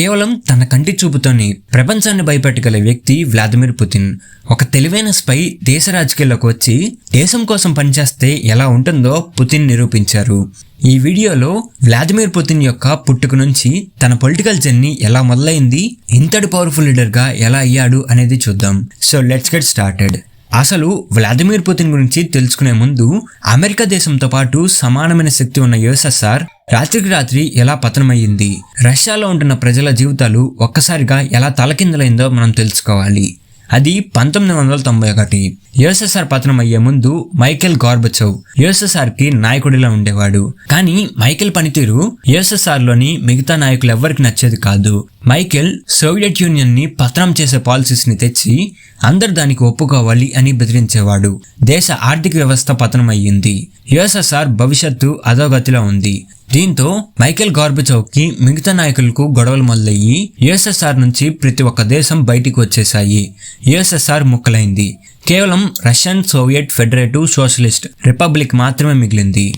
కేవలం తన కంటి చూపుతోనే ప్రపంచాన్ని భయపెట్టగల వ్యక్తి వ్లాదిమిర్ పుతిన్. ఒక తెలివైన స్పై దేశ రాజకీయాల్లోకి వచ్చి దేశం కోసం పనిచేస్తే ఎలా ఉంటుందో పుతిన్ నిరూపించారు. ఈ వీడియోలో వ్లాదిమిర్ పుతిన్ యొక్క పుట్టుక నుంచి తన పొలిటికల్ జర్నీ ఎలా మొదలైంది ఇంతటి పవర్ఫుల్ లీడర్గా ఎలా అయ్యాడు అనేది చూద్దాం. So let's get started. అసలు వ్లాదిమిర్ పుతిన్ గురించి తెలుసుకునే ముందు అమెరికా దేశంతో పాటు సమానమైన శక్తి ఉన్న యుఎస్ఎస్ఆర్ రాత్రికి రాత్రి ఎలా పతనమయ్యింది? రష్యాలో ఉంటున్న ప్రజల జీవితాలు ఒక్కసారిగా ఎలా తలకిందలైందో మనం తెలుసుకోవాలి. అది పంతొమ్మిది వందల తొంభై ఒకటి. యుఎస్ఎస్ఆర్ పతనం అయ్యే ముందు మైకేల్ గార్బచౌ యుఎస్ఎస్ఆర్కి నాయకుడిలా ఉండేవాడు. కానీ మైకేల్ పనితీరు యుఎస్ఎస్ఆర్లోని మిగతా నాయకులు ఎవ్వరికి నచ్చేది కాదు. మైకేల్ సోవియట్ యూనియన్ని పతనం చేసే పాలసీస్ని తెచ్చి అందరు దానికి ఒప్పుకోవాలి అని బెదిరించేవాడు. దేశ ఆర్థిక వ్యవస్థ పతనం అయ్యింది యుఎస్ఎస్ఆర్ భవిష్యత్తు అధోగతిలో ఉంది. దీంతో మైకేల్ గార్బచౌ కి మిగతా నాయకులకు గొడవలు మొదలయ్యి యుఎస్ఎస్ఆర్ నుంచి ప్రతి ఒక్క దేశం బయటికి వచ్చేసాయి యుఎస్ఎస్ఆర్ ముక్కలైంది. కేవలం Russian Soviet Federative Socialist Republic మాత్రమే మిగిలింది.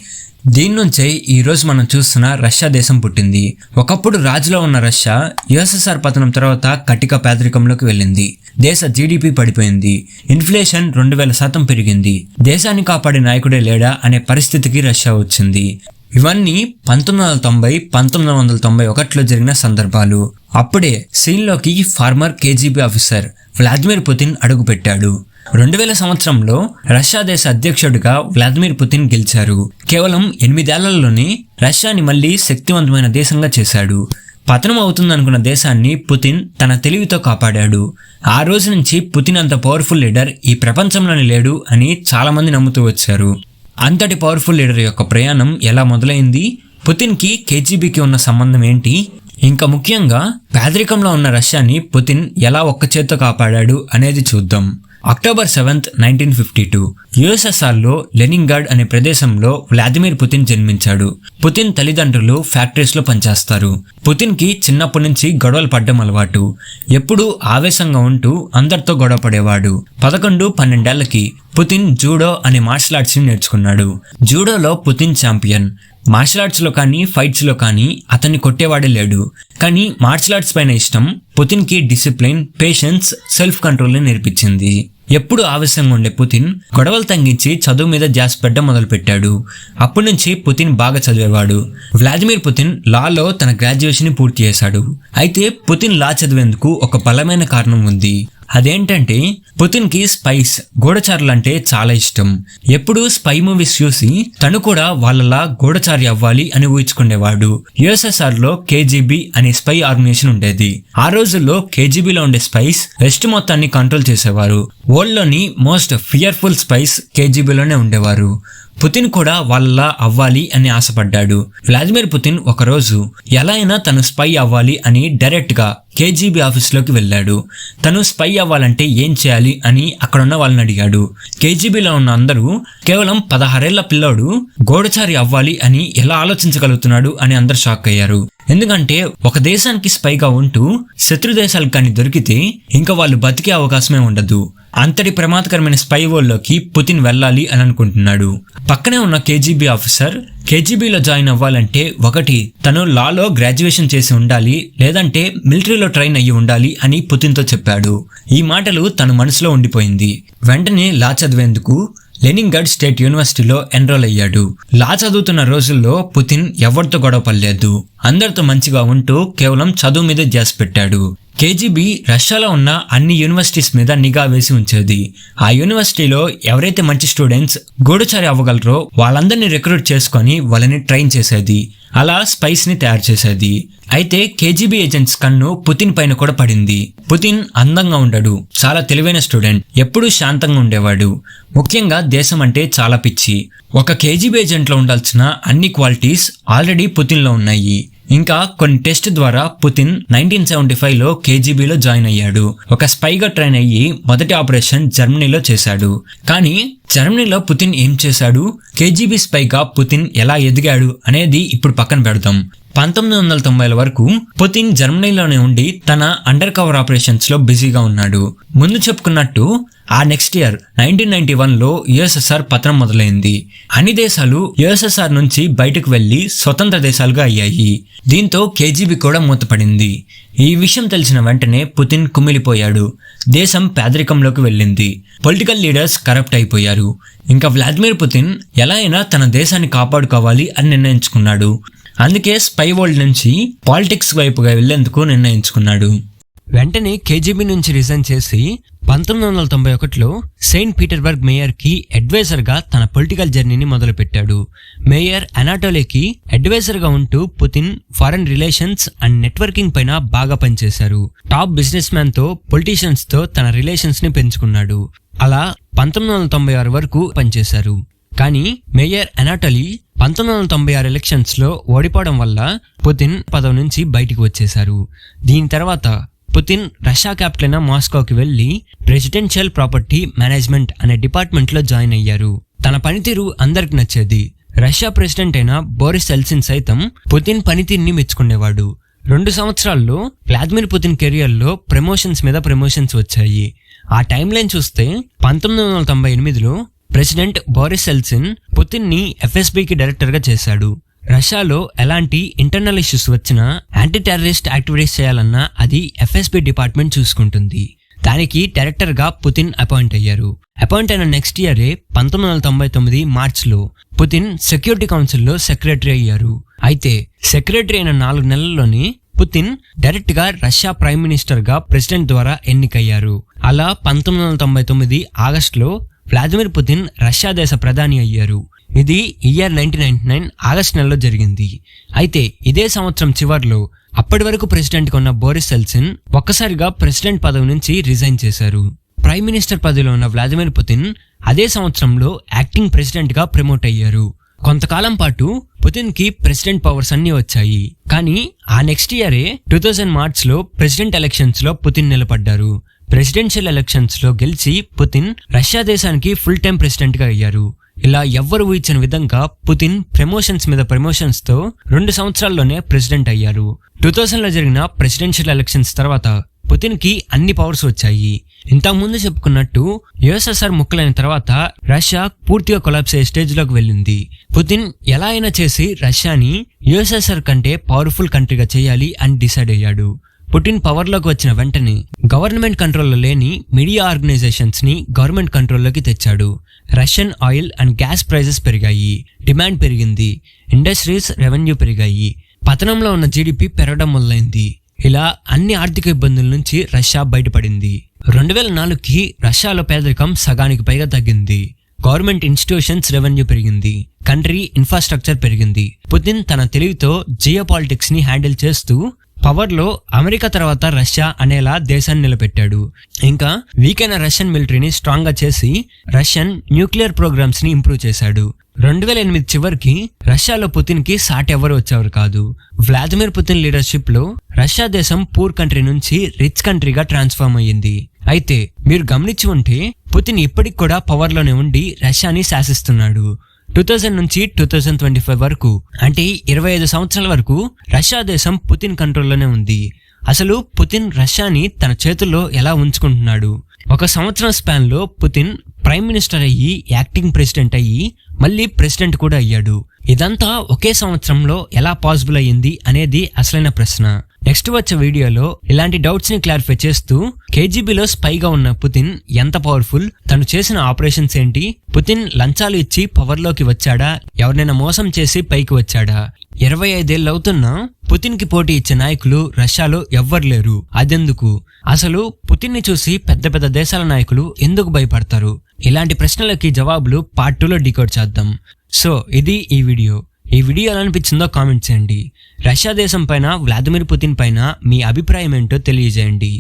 దీని నుంచే ఈరోజు మనం చూస్తున్న రష్యా దేశం పుట్టింది. ఒకప్పుడు రాజులో ఉన్న రష్యా యుఎస్ఎస్ఆర్ పతనం తర్వాత కటిక పేదరికంలోకి వెళ్ళింది. దేశ జీడిపి పడిపోయింది. ఇన్ఫ్లేషన్ రెండు వేల శాతం పెరిగింది. దేశాన్ని కాపాడే నాయకుడే లేడా అనే పరిస్థితికి రష్యా వచ్చింది. ఇవన్నీ పంతొమ్మిది వందల తొంభై పంతొమ్మిది వందల తొంభై ఒకటిలో జరిగిన సందర్భాలు. అప్పుడే సీన్లోకి former KGB officer Vladimir Putin అడుగుపెట్టాడు. రెండు వేల సంవత్సరంలో రష్యా దేశ అధ్యక్షుడిగా వ్లాదిమిర్ పుతిన్ గెలిచారు. కేవలం ఎనిమిదేళ్ళలోనే రష్యాని మళ్ళీ శక్తివంతమైన దేశంగా చేశాడు. పతనం అవుతుందనుకున్న దేశాన్ని పుతిన్ తన తెలివితో కాపాడాడు. ఆ రోజు నుంచి పుతిన్ అంత పవర్ఫుల్ లీడర్ ఈ ప్రపంచంలోనే లేడు అని చాలామంది నమ్ముతూ వచ్చారు. అంతటి పవర్ఫుల్ లీడర్ యొక్క ప్రయాణం ఎలా మొదలైంది? పుతిన్కి కేజీబీకి ఉన్న సంబంధం ఏంటి? ఇంకా ముఖ్యంగా పేదరికంలో ఉన్న రష్యాని పుతిన్ ఎలా ఒక్క చేత్తో కాపాడాడు అనేది చూద్దాం. October seventh nineteen fifty two. యుఎస్ఎస్ఆర్లో Leningrad అనే ప్రదేశంలో వ్లాదిమిర్ పుతిన్ జన్మించాడు. పుతిన్ తల్లిదండ్రులు ఫ్యాక్టరీస్లో పనిచేస్తారు. పుతిన్కి చిన్నప్పటి నుంచి గొడవలు పడ్డం అలవాటు. ఎప్పుడూ ఆవేశంగా ఉంటూ అందరితో గొడవ పడేవాడు. పదకొండు పన్నెండేళ్ళకి పుతిన్ జూడో అనే మార్షల్ ఆర్ట్స్ని నేర్చుకున్నాడు. జూడోలో పుతిన్ ఛాంపియన్. మార్షల్ ఆర్ట్స్లో కానీ ఫైట్స్లో కానీ అతన్ని కొట్టేవాడే లేడు. కానీ మార్షల్ ఆర్ట్స్ పైన ఇష్టం పుతిన్కి డిసిప్లిన్ పేషెన్స్ సెల్ఫ్ కంట్రోల్ని నేర్పించింది. ఎప్పుడు ఆవేశంగా ఉండే పుతిన్ గొడవలు తగ్గించి చదువు మీద జాస్ పెట్టడం మొదలుపెట్టాడు. అప్పటి నుంచి పుతిన్ బాగా చదివేవాడు. వ్లాదిమిర్ పుతిన్ లాలో తన గ్రాడ్యుయేషన్ పూర్తి చేశాడు. అయితే పుతిన్ లా చదివేందుకు ఒక బలమైన కారణం ఉంది. అదేంటంటే పుతిన్కి స్పైస్ గూఢచారులు అంటే చాలా ఇష్టం. ఎప్పుడూ స్పై మూవీస్ చూసి తను కూడా వాళ్ళలా గూఢచారి అవ్వాలి అని ఊహించుకునేవాడు. యుఎస్ఎస్ఆర్లో కేజీబీ అనే స్పై ఆర్గనైజేషన్ ఉండేది. ఆ రోజుల్లో కేజీబీలో ఉండే స్పైస్ వెస్ట్ మొత్తాన్ని కంట్రోల్ చేసేవారు. వరల్డ్లోని మోస్ట్ ఫియర్ఫుల్ స్పైస్ కేజీబీలోనే ఉండేవారు. పుతిన్ కూడా వాళ్ళలా అవ్వాలి అని ఆశపడ్డాడు. వ్లాదిమిర్ పుతిన్ ఒకరోజు ఎలా అయినా తను స్పై అవ్వాలి అని డైరెక్ట్గా కేజీబీ ఆఫీస్లోకి వెళ్ళాడు. తను స్పై అవ్వాలంటే ఏం చేయాలి అని అక్కడున్న వాళ్ళని అడిగాడు. కేజీబీలో ఉన్న అందరూ కేవలం పదహారేళ్ళ పిల్లోడు గోడచారి అవ్వాలి అని ఎలా ఆలోచించగలుగుతున్నాడు అని అందరు షాక్ అయ్యారు. ఎందుకంటే ఒక దేశానికి స్పైగా ఉంటూ శత్రు దేశాలకు కానీ దొరికితే ఇంకా వాళ్ళు బతికే అవకాశమే ఉండదు. అంతటి ప్రమాదకరమైన స్పై వరల్డ్లోకి పుతిన్ వెళ్ళాలి అని అనుకుంటున్నాడు. పక్కనే ఉన్న కేజీబీ ఆఫీసర్ కేజీబీలో జాయిన్ అవ్వాలంటే ఒకటి తను లాలో గ్రాడ్యుయేషన్ చేసి ఉండాలి లేదంటే మిలిటరీలో ట్రైన్ అయ్యి ఉండాలి అని పుతిన్తో చెప్పాడు. ఈ మాటలు తన మనసులో ఉండిపోయింది. వెంటనే లా చదివేందుకు లెనిన్గఢ్ స్టేట్ యూనివర్సిటీలో ఎన్రోల్ అయ్యాడు. లా చదువుతున్న రోజుల్లో పుతిన్ ఎవరితో గొడవ పడలేదు. అందరితో మంచిగా ఉంటూ కేవలం చదువు మీద జాస్ పెట్టాడు. కేజీబీ రష్యాలో ఉన్న అన్ని యూనివర్సిటీస్ మీద నిఘా వేసి ఉంచేది. ఆ యూనివర్సిటీలో ఎవరైతే మంచి స్టూడెంట్స్ గూఢచారి అవ్వగలరో వాళ్ళందరినీ రిక్రూట్ చేసుకొని వాళ్ళని ట్రైన్ చేసేది. అలా స్పైస్ని తయారు చేసేది. అయితే కేజీబీ ఏజెంట్స్ కన్ను పుతిన్ పైన కూడా పడింది. పుతిన్ అందంగా ఉండడు. చాలా తెలివైన స్టూడెంట్ ఎప్పుడూ శాంతంగా ఉండేవాడు. ముఖ్యంగా దేశం అంటే చాలా పిచ్చి. ఒక కేజీబీ ఏజెంట్లో ఉండాల్సిన అన్ని క్వాలిటీస్ ఆల్రెడీ పుతిన్లో ఉన్నాయి. ఇంకా కొన్ని టెస్ట్ ద్వారా పుతిన్ నైన్టీన్ సెవెంటీ ఫైవ్లో కేజీబీలో జాయిన్ అయ్యాడు. ఒక స్పైగా ట్రైన్ అయ్యి మొదటి ఆపరేషన్ జర్మనీలో చేశాడు. కానీ జర్మనీలో పుతిన్ ఏం చేశాడు? కేజీబీ స్పైగా పుతిన్ ఎలా ఎదిగాడు అనేది ఇప్పుడు పక్కన పెడదాం. పంతొమ్మిది వందల తొంభైల వరకు పుతిన్ జర్మనీలోనే ఉండి తన అండర్ కవర్ ఆపరేషన్స్లో బిజీగా ఉన్నాడు. ముందు చెప్పుకున్నట్టు ఆ నెక్స్ట్ ఇయర్ నైన్టీన్ నైన్టీ వన్లో యుఎస్ఎస్ఆర్ పతనం మొదలైంది. అన్ని దేశాలు యుఎస్ఎస్ఆర్ నుంచి బయటకు వెళ్ళి స్వతంత్ర దేశాలుగా అయ్యాయి. దీంతో కేజీబీ కూడా మూతపడింది. ఈ విషయం తెలిసిన వెంటనే పుతిన్ కుమిలిపోయాడు. దేశం పేదరికంలోకి వెళ్ళింది. పొలిటికల్ లీడర్స్ కరప్ట్ అయిపోయారు. ఇంకా వ్లాదిమిర్ పుతిన్ ఎలా అయినా తన దేశాన్ని కాపాడుకోవాలి అని నిర్ణయించుకున్నాడు. అందుకే స్పై వరల్డ్ నుంచి పాలిటిక్స్ వైపుగా వెళ్ళేందుకు నిర్ణయించుకున్నాడు. వెంటనే కేజీబీ నుంచి రిజైన్ చేసి పంతొమ్మిది వందల తొంభై ఒకటిలో సెయింట్ పీటర్బర్గ్ మేయర్కి అడ్వైజర్గా తన పొలిటికల్ జర్నీని మొదలుపెట్టాడు. మేయర్ అనాటోలేకి అడ్వైజర్గా ఉంటూ Putin foreign relations and networking పైన బాగా పనిచేశారు. టాప్ బిజినెస్ మ్యాన్తో పొలిటీషియన్స్తో తన రిలేషన్స్ని పెంచుకున్నాడు. అలా పంతొమ్మిది వందల తొంభై ఆరు వరకు పనిచేశారు. కానీ మేయర్ అనాటలీ పంతొమ్మిది వందల తొంభై ఆరు ఎలక్షన్స్లో ఓడిపోవడం వల్ల పుతిన్ పదవి నుంచి బయటికి వచ్చేశారు. దీని తర్వాత పుతిన్ రష్యా క్యాపిటల్ అయిన మాస్కోకి వెళ్ళి ప్రెసిడెన్షియల్ ప్రాపర్టీ మేనేజ్మెంట్ అనే డిపార్ట్మెంట్లో జాయిన్ అయ్యారు. తన పనితీరు అందరికి నచ్చేది. రష్యా ప్రెసిడెంట్ అయిన బోరిస్ ఎల్సిన్ సైతం పుతిన్ పనితీరుని మెచ్చుకునేవాడు. రెండు సంవత్సరాల్లో వ్లాదిమిర్ పుతిన్ కెరియర్లో ప్రమోషన్స్ మీద ప్రమోషన్స్ వచ్చాయి. ఆ టైం లైన్ చూస్తే పంతొమ్మిది వందల తొంభై ఎనిమిదిలో ప్రెసిడెంట్ బోరిస్ ఎల్సిన్ పుతిన్ని ఎఫ్ఎస్బికి డైరెక్టర్గా చేశాడు. రష్యాలో ఎలాంటి ఇంటర్నల్ ఇష్యూస్ వచ్చినా యాంటీ టెర్రరిస్ట్ యాక్టివిటీస్ చేయాలన్నా అది ఎఫ్ఎస్బి డిపార్ట్మెంట్ చూసుకుంటుంది. దానికి డైరెక్టర్గా పుతిన్ అపాయింట్ అయ్యారు. అపాయింట్ అయిన నెక్స్ట్ ఇయరే పంతొమ్మిది వందల తొంభై తొమ్మిది మార్చ్లో పుతిన్ సెక్యూరిటీ కౌన్సిల్లో సెక్రటరీ అయ్యారు. అయితే సెక్రటరీ అయిన నాలుగు నెలల్లోనే పుతిన్ డైరెక్ట్గా రష్యా ప్రైమ్ మినిస్టర్గా ప్రెసిడెంట్ ద్వారా ఎన్నికయ్యారు. అలా పంతొమ్మిది వందల తొంభై తొమ్మిది ఆగస్టులో వ్లాదిమిర్ పుతిన్ రష్యా దేశ ప్రధాని అయ్యారు. ఇది year nineteen ninety nine August నెలలో జరిగింది. అయితే ఇదే సంవత్సరం చివర్లో అప్పటి వరకు ప్రెసిడెంట్గా ఉన్న బోరిస్ సెల్సిన్ ఒక్కసారిగా ప్రెసిడెంట్ పదవి నుంచి రిజైన్ చేశారు. ప్రైమ్ మినిస్టర్ పదవిలో ఉన్న వ్లాదిమిర్ పుతిన్ అదే సంవత్సరంలో యాక్టింగ్ ప్రెసిడెంట్గా ప్రమోట్ అయ్యారు. కొంతకాలం పాటు పుతిన్కి ప్రెసిడెంట్ పవర్స్ అన్నీ వచ్చాయి. కానీ ఆ నెక్స్ట్ ఇయరే టూ థౌజండ్ మార్చ్లో ప్రెసిడెంట్ ఎలక్షన్స్లో పుతిన్ నిలబడ్డారు. ప్రెసిడెన్షియల్ ఎలక్షన్స్లో గెలిచి పుతిన్ రష్యా దేశానికి ఫుల్ టైం ప్రెసిడెంట్గా అయ్యారు. ఇలా ఎవ్వరు ఊహించిన విధంగా పుతిన్ ప్రమోషన్స్ మీద ప్రమోషన్స్తో రెండు సంవత్సరాల్లోనే ప్రెసిడెంట్ అయ్యారు. టూ థౌజండ్లో జరిగిన ప్రెసిడెన్షియల్ ఎలక్షన్స్ తర్వాత పుతిన్కి అన్ని పవర్స్ వచ్చాయి. ఇంతకు ముందు చెప్పుకున్నట్టు యుఎస్ఎస్ఆర్ ముక్కలైన తర్వాత రష్యా పూర్తిగా కొలాప్స్ అయ్యే స్టేజ్లోకి వెళ్ళింది. పుతిన్ ఎలా అయినా చేసి రష్యాని యుఎస్ఎస్ఆర్ కంటే పవర్ఫుల్ కంట్రీగా చేయాలి అని డిసైడ్ అయ్యాడు. పుటిన్ పవర్లోకి వచ్చిన వెంటనే గవర్నమెంట్ కంట్రోల్లో లేని మీడియా ఆర్గనైజేషన్స్ని గవర్నమెంట్ కంట్రోల్లోకి తెచ్చాడు. Russian oil and gas prices పెరిగాయి. డిమాండ్ పెరిగింది. ఇండస్ట్రీస్ రెవెన్యూ పెరిగాయి. పతనంలో ఉన్న జీడిపి పెరగడం మొదలైంది. ఇలా అన్ని ఆర్థిక ఇబ్బందుల నుంచి రష్యా బయటపడింది. రెండు వేల నాలుగుకి రష్యాలో పేదరికం సగానికి పైగా తగ్గింది. గవర్నమెంట్ ఇన్స్టిట్యూషన్స్ రెవెన్యూ పెరిగింది. కంట్రీ ఇన్ఫ్రాస్ట్రక్చర్ పెరిగింది. పుతిన్ తన తెలివితో జియో పాలిటిక్స్ని హ్యాండిల్ చేస్తూ పవర్లో అమెరికా తర్వాత రష్యా అనేలా దేశాన్ని నిలబెట్టాడు. ఇంకా వీక్ అయిన రష్యన్ మిలిటరీని స్ట్రాంగ్గా చేసి రష్యన్ న్యూక్లియర్ ప్రోగ్రామ్స్ని ఇంప్రూవ్ చేశాడు. రెండు వేల ఎనిమిది చివరికి రష్యాలో పుతిన్కి సాటి ఎవరు వచ్చేవారు కాదు. వ్లాదిమిర్ పుతిన్ లీడర్షిప్లో రష్యా దేశం పూర్ కంట్రీ నుంచి రిచ్ కంట్రీగా ట్రాన్స్ఫార్మ్ అయ్యింది. అయితే మీరు గమనించి ఉంటే పుతిన్ ఇప్పటికి కూడా పవర్లోనే ఉండి రష్యాని శాసిస్తున్నాడు. టూ థౌజండ్ నుంచి టూ థౌజండ్ ట్వంటీ ఫైవ్ వరకు అంటే ఇరవై ఐదు సంవత్సరాల వరకు రష్యా దేశం పుతిన్ కంట్రోల్లోనే ఉంది. అసలు పుతిన్ రష్యాని తన చేతుల్లో ఎలా ఉంచుకుంటున్నాడు? ఒక సంవత్సరం స్పాన్లో పుతిన్ ప్రైమ్ మినిస్టర్ అయ్యి యాక్టింగ్ ప్రెసిడెంట్ అయ్యి మళ్ళీ ప్రెసిడెంట్ కూడా అయ్యాడు. ఇదంతా ఒకే సంవత్సరంలో ఎలా పాసిబుల్ అయ్యింది అనేది అసలైన ప్రశ్న. నెక్స్ట్ వచ్చే వీడియోలో ఇలాంటి డౌట్స్ని క్లారిఫై చేస్తూ కేజీబీలో స్పైగా ఉన్న పుతిన్ ఎంత పవర్ఫుల్ తను చేసిన ఆపరేషన్స్ ఏంటి? పుతిన్ లంచాలు ఇచ్చి పవర్లోకి వచ్చాడా? ఎవరినైనా మోసం చేసి పైకి వచ్చాడా? ఇరవై ఐదేళ్ళు అవుతున్నా పుతిన్కి పోటీ ఇచ్చే నాయకులు రష్యాలో ఎవ్వరు లేరు. అదెందుకు? అసలు పుతిన్ని చూసి పెద్ద పెద్ద దేశాల నాయకులు ఎందుకు భయపడతారు? ఇలాంటి ప్రశ్నలకి జవాబులు పార్ట్ టూలో డికోడ్ చేద్దాం. సో ఇది ఈ వీడియో. ఈ వీడియో ఎలా అనిపించిందో కామెంట్ చేయండి. రష్యా దేశం పైన వ్లాదిమిర్ పుతిన్ పైన మీ అభిప్రాయం ఏంటో తెలియజేయండి.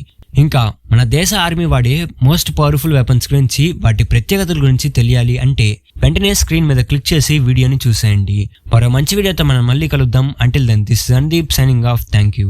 ఇంకా మన దేశ ఆర్మీ వాడే మోస్ట్ పవర్ఫుల్ వెపన్స్ గురించి వాటి ప్రత్యేకతల గురించి తెలియాలి అంటే వెంటనే స్క్రీన్ మీద క్లిక్ చేసి వీడియోని చూసేయండి. మరో మంచి వీడియోతో మనం మళ్ళీ కలుద్దాం. Until then this Sandeep signing off thank you